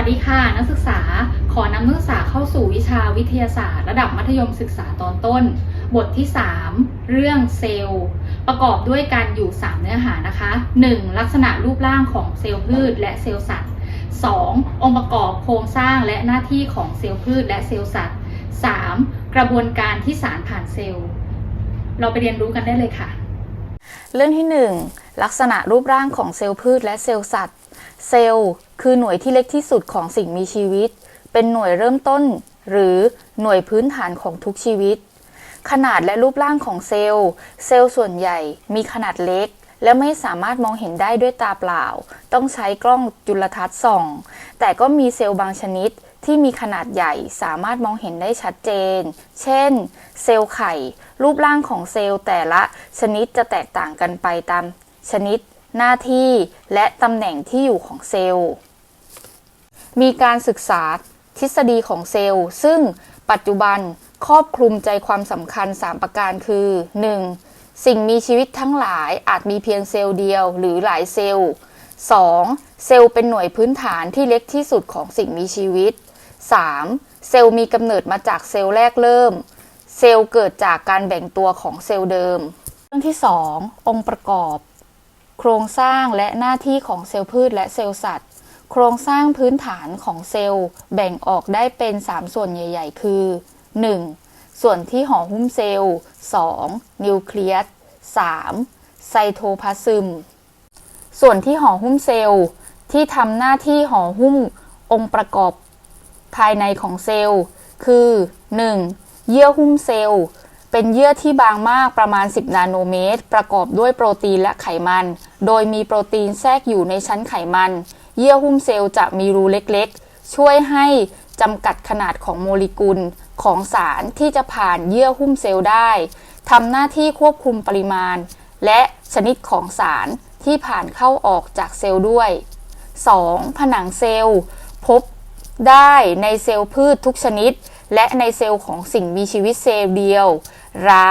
วัสดีค่ะ นักศึกษาขอนำนักศึกษาเข้าสู่วิชาวิทยาศาสตร์ ระดับมัธยมศึกษาตอนต้น บทที่ 3 เรื่องเซลล์ ประกอบด้วยการอยู่ 3 เนื้อหานะคะ 1. ลักษณะรูปร่างของเซลล์พืชและเซลล์สัตว์ 2. องค์ประกอบโครงสร้างและหน้าที่ของเซลล์พืชและเซลล์สัตว์ 3. กระบวนการที่สารผ่านเซลล์ เราไปเรียนรู้กันได้เลยค่ะ เรื่องที่ 1 ลักษณะรูปร่างของเซลล์พืชและเซลล์สัตว์ เซลล์คือหน่วยที่เล็กที่สุดของสิ่งมีชีวิต เป็นหน่วยเริ่มต้น หรือหน่วยพื้นฐานของทุกชีวิต ขนาดและรูปร่างของเซลล์ เซลล์ส่วนใหญ่มีขนาดเล็ก และไม่สามารถมองเห็นได้ด้วยตาเปล่า ต้องใช้กล้องจุลทรรศน์ส่อง แต่ก็มีเซลล์บางชนิดที่มีขนาดใหญ่สามารถมองเห็นได้ชัดเจน เช่น เซลล์ไข่ รูปร่างของเซลล์แต่ละชนิดจะแตกต่างกันไปตามชนิด หน้าที่และตำแหน่งที่อยู่ของเซลล์ มีการศึกษาทฤษฎีของเซลล์ ซึ่งปัจจุบันครอบคลุมใจความสำคัญ 3 ประการคือ 1. สิ่งมีชีวิตทั้งหลายอาจมีเพียงเซลล์เดียวหรือหลายเซลล์ 2. เซลล์เป็นหน่วยพื้นฐานที่เล็กที่สุดของสิ่งมีชีวิต 3. เซลล์มีกำเนิดมาจากเซลล์แรกเริ่ม เซลล์เกิดจากการแบ่งตัวของเซลล์เดิม เรื่องที่ 2 องค์ประกอบ โครงสร้างและหน้าที่ของเซลล์พืชและเซลล์สัตว์ โครงสร้างพื้นฐานของเซลล์แบ่งออกได้เป็น 3 ส่วนใหญ่ ๆ คือ 1. ส่วนที่ห่อหุ้มเซลล์ 2. นิวเคลียส 3. ไซโทพลาซึม ส่วนที่ห่อหุ้มเซลล์ที่ทำหน้าที่ห่อหุ้มองค์ประกอบภายในของเซลล์ คือ 1. เยื่อหุ้มเซลล์ เป็นเยื่อที่บางมากประมาณ 10 นาโนเมตร ประกอบด้วยโปรตีนและไขมัน โดยมีโปรตีนแทรกอยู่ในชั้นไขมัน เยื่อหุ้มเซลล์จะมีรูเล็กๆ ช่วยให้จำกัดขนาดของโมเลกุลของสารที่จะผ่านเยื่อหุ้มเซลล์ได้ทำหน้าที่ควบคุมปริมาณ และชนิดของสารที่ผ่านเข้าออกจากเซลล์ด้วย 2. ผนังเซลล์ พบได้ในเซลล์พืชทุกชนิด และในเซลล์ของสิ่งมีชีวิตเซลล์เดียว รา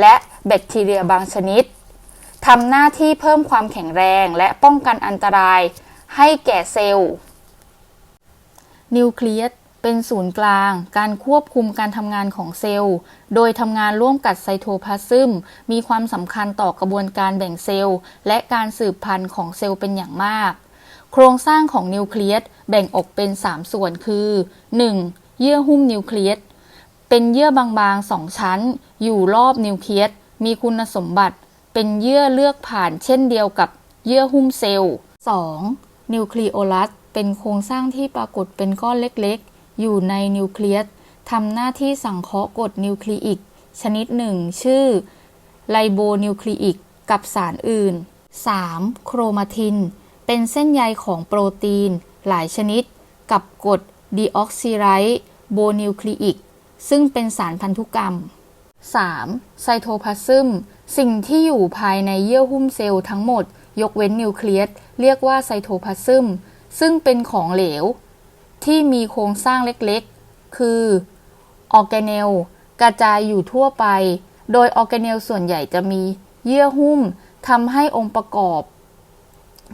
และแบคทีเรียบางชนิด ทำหน้าที่เพิ่มความแข็งแรงและป้องกันอันตราย ให้แก่เซลล์ นิวเคลียสเป็นศูนย์กลาง การควบคุมการทำงานของเซลล์ โดยทำงานร่วมกับไซโทพลาซึม มีความสำคัญต่อกระบวนการแบ่งเซลล์ และการสืบพันธุ์ของเซลล์เป็นอย่างมาก โครงสร้างของนิวเคลียสแบ่งออกเป็น 3 ส่วนคือ 1. เยื่อหุ้มนิวเคลียส เป็นเยื่อบางๆสองชั้น อยู่รอบนิวเคลียส มีคุณสมบัติ เป็นเยื่อเลือกผ่านเช่นเดียวกับเยื่อหุ้มเซลล์ 2. นิวคลีโอลัส เป็นโครงสร้างที่ปรากฏเป็นก้อนเล็กๆ อยู่ในนิวเคลียสทำหน้าที่สังเคราะห์กรดนิวคลีอิก ชนิดหนึ่ง ชื่อไลโบนิวคลีอิก กับสารอื่น 3. โครมาติน เป็นเส้นใยของโปรตีน หลายชนิด กับกรดดีออกซิไรต์โบนิวคลีอิก ซึ่งเป็นสารพันธุกรรม 3. ไซโทพลาซึมสิ่งที่อยู่ภายในเยื่อหุ้มเซลล์ทั้งหมด ยกเว้นนิวเคลียสเรียกว่าไซโทพลาซึมซึ่งเป็นของเหลว ที่มีโครงสร้างเล็กๆ คือออร์แกเนลกระจายอยู่ทั่วไป โดยออร์แกเนลส่วนใหญ่จะมีเยื่อหุ้มทำให้องค์ประกอบ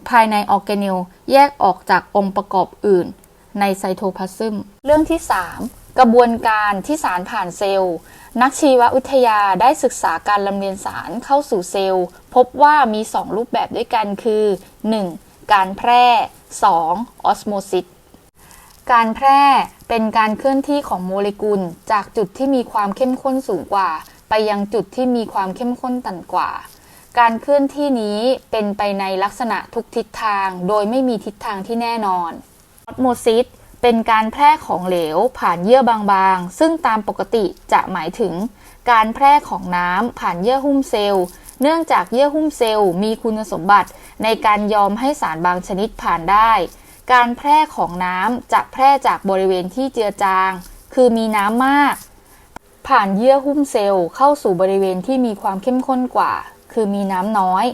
ภายในออร์แกเนลแยกออกจากองค์ประกอบอื่น ในไซโทพลาซึมเรื่องที่ 3 กระบวนการที่สารผ่านเซลล์ นักชีววิทยาได้ศึกษาการลำเลียงสารเข้าสู่เซลล์ พบว่ามี 2 รูปแบบด้วยกันคือ 1. การแพร่ 2. ออสโมซิสการแพร่เป็นการเคลื่อนที่ของโมเลกุล จากจุดที่มีความเข้มข้นสูงกว่า ไปยังจุดที่มีความเข้มข้นต่ำกว่า การเคลื่อนที่นี้เป็นไปในลักษณะทุกทิศทาง โดยไม่มีทิศทางที่แน่นอนออสโมซิส เป็นการแพร่ของเหลวผ่านเยื่อบางๆ ซึ่งตามปกติจะหมายถึง การแพร่ของน้ำผ่านเยื่อหุ้มเซลล์ เนื่องจากเยื่อหุ้มเซลล์มีคุณสมบัติในการยอมให้สารบางชนิดผ่านได้ การแพร่ของน้ำจะแพร่จากบริเวณที่เจือจาง คือมีน้ำมาก ผ่านเยื่อหุ้มเซลล์เข้าสู่บริเวณที่มีความเข้มข้นกว่า คือมีน้ำน้อย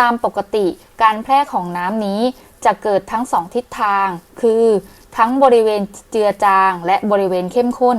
ตามปกติการแพร่ของน้ำนี้จะเกิดทั้งสองทิศทาง คือ ทั้งบริเวณเจือจางและบริเวณเข้มข้น